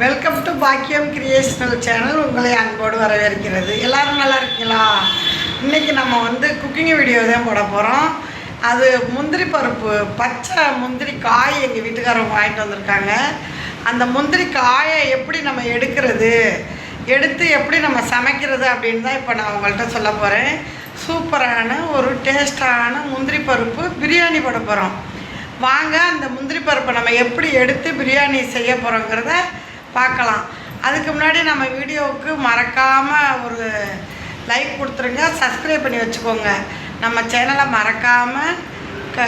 Welcome to Bakkiyam creational channel உங்களை அன்போடு வரவேற்கிறது. எல்லோரும் நல்லா இருக்கீங்களா? இன்றைக்கி நம்ம வந்து குக்கிங் வீடியோ தான் போட போகிறோம் அது முந்திரி பருப்பு பச்சை முந்திரி காய் எங்கள் வீட்டுக்காரவங்க வாங்கிட்டு வந்திருக்காங்க. அந்த முந்திரி காயை எப்படி நம்ம எடுக்கிறது எடுத்து எப்படி நம்ம சமைக்கிறது அப்படின்னு தான் இப்போ நான் உங்கள்கிட்ட சொல்ல போகிறேன் சூப்பரான ஒரு டேஸ்டான முந்திரி பருப்பு பிரியாணி போட போகிறோம் வாங்க அந்த முந்திரி பருப்பை நம்ம எப்படி எடுத்து பிரியாணி செய்ய போகிறோங்கிறத பார்க்கலாம். அதுக்கு முன்னாடி நம்ம வீடியோவுக்கு மறக்காமல் ஒரு லைக் கொடுத்துருங்க. சப்ஸ்கிரைப் பண்ணி வச்சுக்கோங்க. நம்ம சேனலை மறக்காமல் க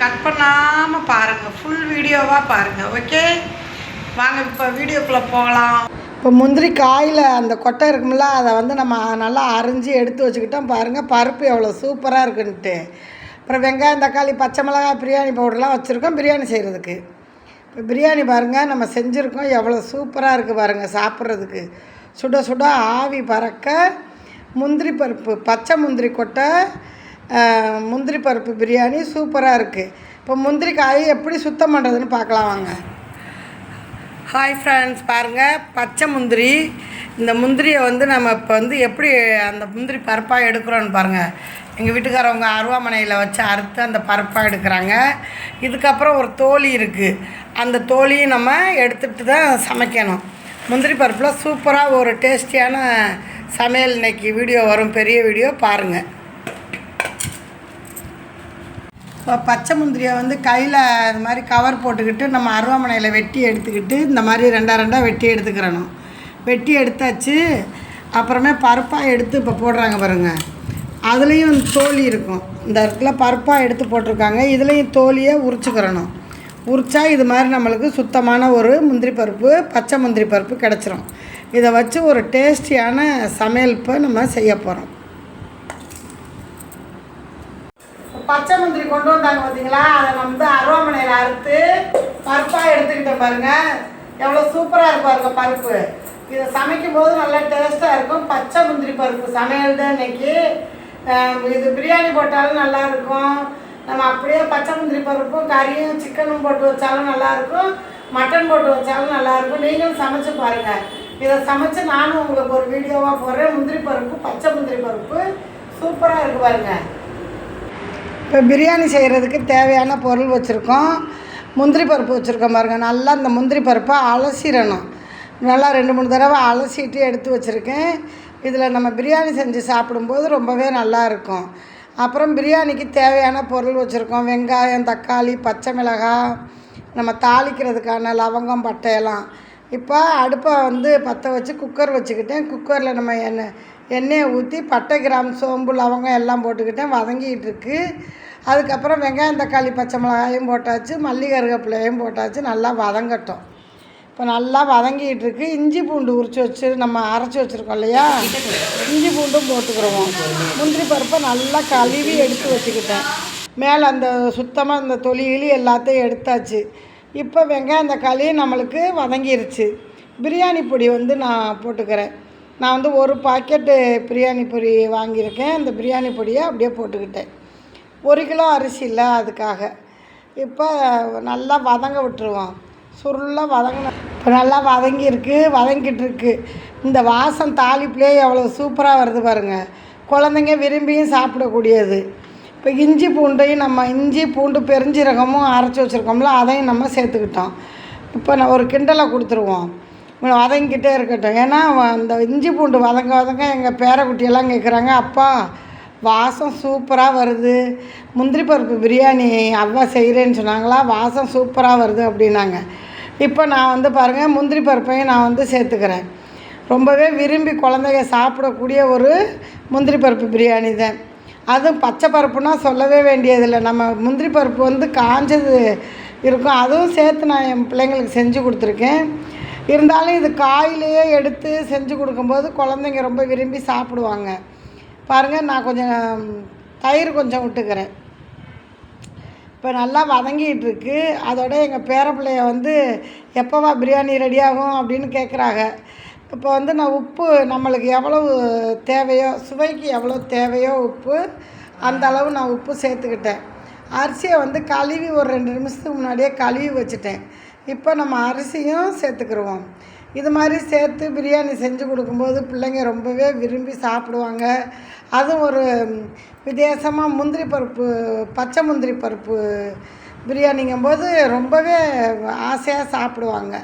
கட் பண்ணாமல் பாருங்கள் ஃபுல் வீடியோவாக பாருங்கள் ஓகே வாங்க இப்போ வீடியோக்குள்ளே போகலாம். இப்போ முந்திரி காயில் அந்த கொட்டை இருக்கும்ல அதை வந்து நம்ம நல்லா அரிஞ்சு எடுத்து வச்சுக்கிட்டோம் பாருங்கள் பருப்பு எவ்வளோ சூப்பராக இருக்குன்ட்டு. அப்புறம் வெங்காயம் தக்காளி பச்சை மிளகாய் பிரியாணி பவுடர்லாம் வச்சுருக்கோம். பிரியாணி செய்கிறதுக்கு இப்போ பிரியாணி பாருங்கள் நம்ம செஞ்சுருக்கோம். எவ்வளோ சூப்பராக இருக்குது பாருங்கள் சாப்பிட்றதுக்கு. சுட சுட ஆவி பறக்க முந்திரி பருப்பு பச்சை முந்திரி கொட்டை முந்திரி பருப்பு பிரியாணி சூப்பராக இருக்குது இப்போ முந்திரி காய் எப்படி சுத்தம் பண்ணுறதுன்னு பார்க்கலாம் வாங்க. ஹாய் ஃப்ரெண்ட்ஸ் பாருங்கள் பச்சை முந்திரி. இந்த முந்திரியை வந்து நம்ம இப்போ வந்து எப்படி அந்த முந்திரி பருப்பாக எடுக்கிறோன்னு பாருங்கள் எங்கள் வீட்டுக்காரவங்க அருவாமனையில் வச்சு அறுத்து அந்த பருப்பாக எடுக்கிறாங்க. இதுக்கப்புறம் ஒரு தோலி இருக்குது அந்த தோலியும் நம்ம எடுத்துகிட்டு தான் சமைக்கணும். முந்திரி பருப்பில் சூப்பராக ஒரு டேஸ்டியான சமையல் இன்னைக்கு வீடியோ வரும். பெரிய வீடியோ பாருங்கள் இப்போ பச்சை முந்திரியை வந்து கையில் இது மாதிரி கவர் போட்டுக்கிட்டு நம்ம அருவாமனையில் வெட்டி எடுத்துக்கிட்டு இந்த மாதிரி ரெண்டாக ரெண்டாக வெட்டி எடுத்துக்கிறணும். வெட்டி எடுத்தாச்சு. அப்புறமே பருப்பாக எடுத்து இப்போ போடுறாங்க பாருங்கள் அதுலேயும் தோலி இருக்கும். இந்த இடத்துல பருப்பாக எடுத்து போட்டிருக்காங்க. இதுலேயும் தோலியை உரிச்சுக்கிறணும். உரிச்சா இது மாதிரி நம்மளுக்கு சுத்தமான ஒரு முந்திரி பருப்பு பச்சை முந்திரி பருப்பு கிடச்சிரும். இதை வச்சு ஒரு டேஸ்டியான சமையல் இப்போ நம்ம செய்ய போகிறோம் பச்சை முந்திரி கொண்டு வந்தாங்க பார்த்தீங்களா அதை நம்ம வந்து அருவாமனையில் அறுத்து பருப்பாக எடுத்துக்கிட்டேன் பாருங்க. எவ்வளோ சூப்பராக இருக்கும் பாருங்க பருப்பு. இதை சமைக்கும் போது நல்லா டேஸ்ட்டாக இருக்கும். பச்சை முந்திரி பருப்பு சமையல் தான் இன்னைக்கு. இது பிரியாணி போட்டாலும் நல்லாயிருக்கும். நம்ம அப்படியே பச்சை முந்திரி பருப்பும் கறியும் சிக்கனும் போட்டு வச்சாலும் நல்லாயிருக்கும். மட்டன் போட்டு வச்சாலும் நல்லாயிருக்கும். நீங்களும் சமைச்சு பாருங்கள் இதை சமைச்சு நானும் உங்களுக்கு ஒரு வீடியோவாக போடுறேன். முந்திரி பருப்பு பச்சை முந்திரி பருப்பு. சூப்பராக இருக்கு பாருங்க. இப்போ பிரியாணி செய்கிறதுக்கு தேவையான பொருள் வச்சுருக்கோம். முந்திரி பருப்பு வச்சுருக்கோம் பாருங்கள் நல்லா இந்த முந்திரி பருப்பை அலசிடணும். நல்லா ரெண்டு மூணு தடவை அலசிட்டு எடுத்து வச்சுருக்கேன். இதில் நம்ம பிரியாணி செஞ்சு சாப்பிடும்போது ரொம்பவே நல்லா இருக்கும் அப்புறம் பிரியாணிக்கு தேவையான பொருள் வச்சுருக்கோம். வெங்காயம் தக்காளி பச்சை மிளகாய் நம்ம தாளிக்கிறதுக்கான லவங்கம் பட்டையெல்லாம். இப்போ அடுப்பை வந்து பற்ற வச்சு குக்கர் வச்சுக்கிட்டேன். குக்கரில் நம்ம எண்ணெய் எண்ணெயை ஊற்றி பட்டை கிராம் சோம்பு லவங்கம் எல்லாம் போட்டுக்கிட்டேன். வதங்கிட்டு இருக்கு அதுக்கப்புறம் வெங்காயம் தக்காளி பச்சை மிளகாயும் போட்டாச்சு. மல்லி கருவேப்பிலையும் போட்டாச்சு. நல்லா வதங்கட்டும். இப்போ நல்லா வதங்கிட்டு இருக்கு இஞ்சி பூண்டு உரிச்சு வச்சு நம்ம அரைச்சி வச்சுருக்கோம் இல்லையா? இஞ்சி பூண்டும் போட்டுக்கிறோம் முந்திரி பருப்பை நல்லா கழுவி எடுத்து வச்சுக்கிட்டேன். மேலே அந்த சுத்தமாக இந்த தொலிகளி எல்லாத்தையும் எடுத்தாச்சு. இப்போ வெங்காயம் தக்காளி நம்மளுக்கு வதங்கிருச்சு. பிரியாணி பொடி வந்து நான் போட்டுக்கிறேன். நான் வந்து ஒரு பாக்கெட்டு பிரியாணி பொடி வாங்கியிருக்கேன். அந்த பிரியாணி பொடியை அப்படியே போட்டுக்கிட்டேன். ஒரு கிலோ அரிசி இல்லை அதுக்காக. இப்போ நல்லா வதங்க விட்டுருவோம். சுருளாக வதங்கின இப்போ நல்லா வதங்கியிருக்கு வதங்கிட்டுருக்கு. இந்த வாசம் தாளிப்புலேயே எவ்வளோ சூப்பராக வருது பாருங்கள் குழந்தைங்க விரும்பியும் சாப்பிடக்கூடியது. இப்போ இஞ்சி பூண்டையும் நம்ம இஞ்சி பூண்டு பெருஞ்சீரகமும் அரைச்சி வச்சுருக்கோம்ல அதையும் நம்ம சேர்த்துக்கிட்டோம். இப்போ நான் ஒரு கிண்டலை கொடுத்துருவோம். வதங்கிக்கிட்டே இருக்கட்டும். ஏன்னா அந்த இஞ்சி பூண்டு வதங்க வதங்க எங்கள் பேரக்குட்டியெல்லாம் கேட்குறாங்க அப்பா வாசம் சூப்பராக வருது. முந்திரி பருப்பு பிரியாணி அவ்வா செய்கிறேன்னு சொன்னாங்களா வாசம் சூப்பராக வருது அப்படின்னாங்க. இப்போ நான் வந்து பாருங்கள் முந்திரி பருப்பையும் நான் வந்து சேர்த்துக்கிறேன். ரொம்பவே விரும்பி குழந்தைங்க சாப்பிடக்கூடிய ஒரு முந்திரி பருப்பு பிரியாணி தான். அதுவும் பச்சை பருப்புனா சொல்லவே வேண்டியதில்லை. நம்ம முந்திரி பருப்பு வந்து காஞ்சது இருக்கும். அதுவும் சேர்த்து நான் என் பிள்ளைங்களுக்கு செஞ்சு கொடுத்துருக்கேன். இருந்தாலும் இது காயிலேயே எடுத்து செஞ்சு கொடுக்கும்போது குழந்தைங்க ரொம்ப விரும்பி சாப்பிடுவாங்க. பாருங்கள் நான் கொஞ்சம் தயிர் கொஞ்சம் விட்டுக்கிறேன். இப்போ நல்லா வதங்கிட்டு இருக்கு அதோட எங்கள் பேரப்பிள்ளைய வந்து எப்போவா பிரியாணி ரெடி ஆகும் அப்படின்னு கேட்குறாங்க. இப்போ வந்து நான் உப்பு நம்மளுக்கு எவ்வளவு தேவையோ சுவைக்கு எவ்வளோ தேவையோ உப்பு அந்த அளவு நான் உப்பு சேர்த்துக்கிட்டேன். அரிசியை வந்து கழுவி ஒரு ரெண்டு நிமிஷத்துக்கு முன்னாடியே கழுவி வச்சுட்டேன். இப்போ நம்ம அரிசியும் சேர்த்துக்கிருவோம். இது மாதிரி சேர்த்து பிரியாணி செஞ்சு கொடுக்கும்போது பிள்ளைங்க ரொம்பவே விரும்பி சாப்பிடுவாங்க. அதுவும் ஒரு வித்தியாசமாக முந்திரி பருப்பு பச்சை முந்திரி பருப்பு பிரியாணிங்கும்போது ரொம்பவே ஆசையாக சாப்பிடுவாங்க.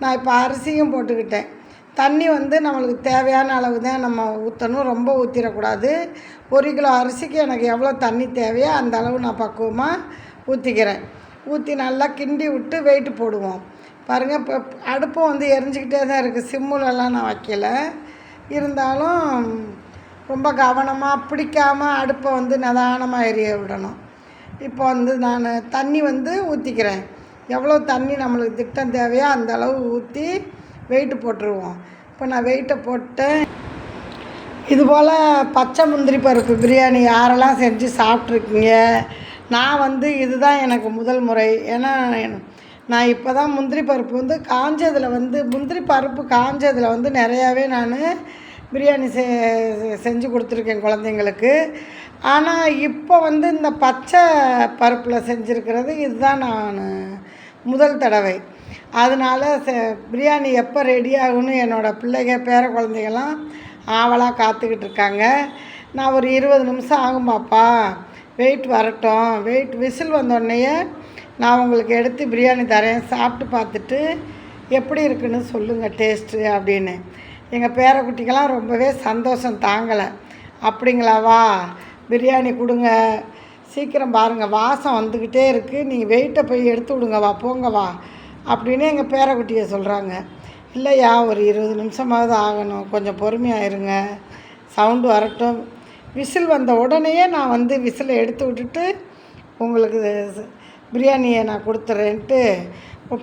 நான் இப்போ அரிசியும் போட்டுக்கிட்டேன். தண்ணி வந்து நம்மளுக்கு தேவையான அளவு தான் நம்ம ஊற்றணும் ரொம்ப ஊற்றிடக்கூடாது ஒரு கிலோ அரிசிக்கு எனக்கு எவ்வளோ தண்ணி தேவையோ அந்த அளவு நான் பக்குவமாக ஊற்றிக்கிறேன் ஊற்றி நல்லா கிண்டி விட்டு வெயிட்டு போடுவோம். பாருங்கள் இப்போ அடுப்பும் வந்து எரிஞ்சிக்கிட்டே தான் இருக்குது சிம்முலலாம் நான் வைக்கல. இருந்தாலும் ரொம்ப கவனமாக பிடிக்காமல் அடுப்பை வந்து நிதானமாக எரிய விடணும். இப்போ வந்து நான் தண்ணி வந்து ஊற்றிக்கிறேன் எவ்வளோ தண்ணி நம்மளுக்கு திட்டம் தேவையோ அந்த அளவு ஊற்றி வெயிட்டு போட்டுருவோம். இப்போ நான் வெயிட்டை போட்டேன். இதுபோல் பச்சை முந்திரி பருப்பு பிரியாணி யாரெல்லாம் செஞ்சு சாப்பிட்ருக்கீங்க? நான் வந்து இதுதான் எனக்கு முதல் முறை. ஏன்னா நான் இப்போ தான் முந்திரி பருப்பு வந்து காஞ்சதில் வந்து முந்திரி பருப்பு காஞ்சதில் வந்து நிறையாவே நான் பிரியாணி செ செஞ்சு கொடுத்துருக்கேன் குழந்தைங்களுக்கு. ஆனால் இப்போ வந்து இந்த பச்சை பருப்பில் செஞ்சுருக்கிறது இதுதான் நான் முதல் தடவை. அதனால செ பிரியாணி எப்போ ரெடி ஆகும்னு என்னோடய பிள்ளைங்க பேர குழந்தைங்கள்லாம் ஆவலாக காத்துக்கிட்டு இருக்காங்க. நான் ஒரு இருபது நிமிஷம் ஆகும் பாப்பா வெயிட் வரட்டும். வெயிட் விசில் வந்தோடனேயே நான் உங்களுக்கு எடுத்து பிரியாணி தரேன். சாப்பிட்டு பார்த்துட்டு எப்படி இருக்குன்னு சொல்லுங்கள் டேஸ்ட்டு அப்படின்னு. எங்கள் பேரக்குட்டிக்கெல்லாம் ரொம்பவே சந்தோஷம் தாங்கலை. அப்படிங்களாவா பிரியாணி கொடுங்க. சீக்கிரம் பாருங்கள் வாசம் வந்துக்கிட்டே இருக்குது நீங்கள் வெயிட்டை போய் எடுத்து விடுங்க வா போங்க வா அப்படின்னு எங்கள் பேரக்குட்டியை சொல்கிறாங்க இல்லையா ஒரு இருபது நிமிஷமாவது ஆகணும். கொஞ்சம் பொறுமையாக இருங்க. சவுண்டு வரட்டும். விசில் வந்த உடனேயே நான் வந்து விசிலை எடுத்து விட்டுட்டு உங்களுக்கு பிரியாணியை நான் கொடுத்துட்றேன்ட்டு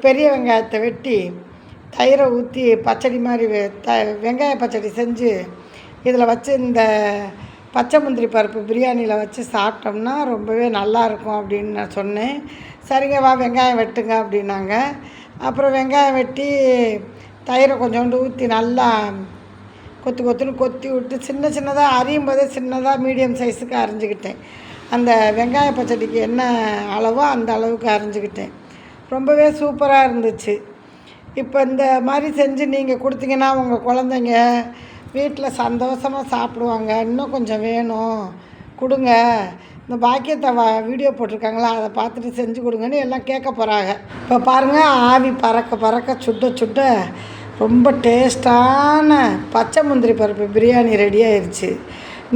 பெரிய வெங்காயத்தை வெட்டி தயிரை ஊற்றி பச்சடி மாதிரி வெ- த வெங்காய பச்சடி செஞ்சு இதில் வச்சு இந்த பச்சை முந்திரி பருப்பு பிரியாணியில் வச்சு சாப்பிட்டோம்னா ரொம்பவே நல்லா இருக்கும் அப்படின்னு நான் சொன்னேன். சரிங்க வா வெங்காயம் வெட்டுங்க அப்படின்னாங்க. அப்புறம் வெங்காயம் வெட்டி தயிரை கொஞ்சோண்டு ஊற்றி நல்லா கொத்து கொத்துன்னு கொத்தி விட்டு சின்ன சின்னதாக அரியும் போதே சின்னதாக மீடியம் சைஸுக்கு அரிஞ்சுக்கிட்டேன். அந்த வெங்காய பச்சடிக்கு என்ன அளவோ அந்த அளவுக்கு அரிஞ்சுக்கிட்டேன். ரொம்பவே சூப்பராக இருந்துச்சு. இப்போ இந்த மாதிரி செஞ்சு நீங்கள் கொடுத்தீங்கன்னா உங்கள் குழந்தைங்க வீட்டில் சந்தோஷமாக சாப்பிடுவாங்க. இன்னும் கொஞ்சம் வேணும். கொடுங்க. இந்த பாக்கியத்தை வா வீடியோ போட்டிருக்காங்களா? அதை பார்த்துட்டு செஞ்சு கொடுங்கன்னு எல்லாம் கேட்க போகிறாங்க இப்போ பாருங்கள் ஆவி பறக்க பறக்க சுட்ட சுட்ட ரொம்ப டேஸ்டான பச்சை முந்திரி பருப்பு பிரியாணி ரெடி ஆயிடுச்சு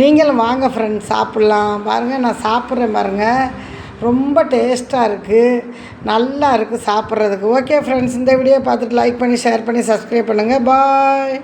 நீங்களும் வாங்க ஃப்ரெண்ட்ஸ் சாப்பிட்லாம். பாருங்கள் நான் சாப்பிட்றேன் பாருங்கள் ரொம்ப டேஸ்ட்டாக இருக்குது நல்லா இருக்குது சாப்பிட்றதுக்கு. ஓகே ஃப்ரெண்ட்ஸ் இந்த வீடியோ பார்த்துட்டு லைக் பண்ணி ஷேர் பண்ணி சப்ஸ்கிரைப் பண்ணுங்கள் பாய்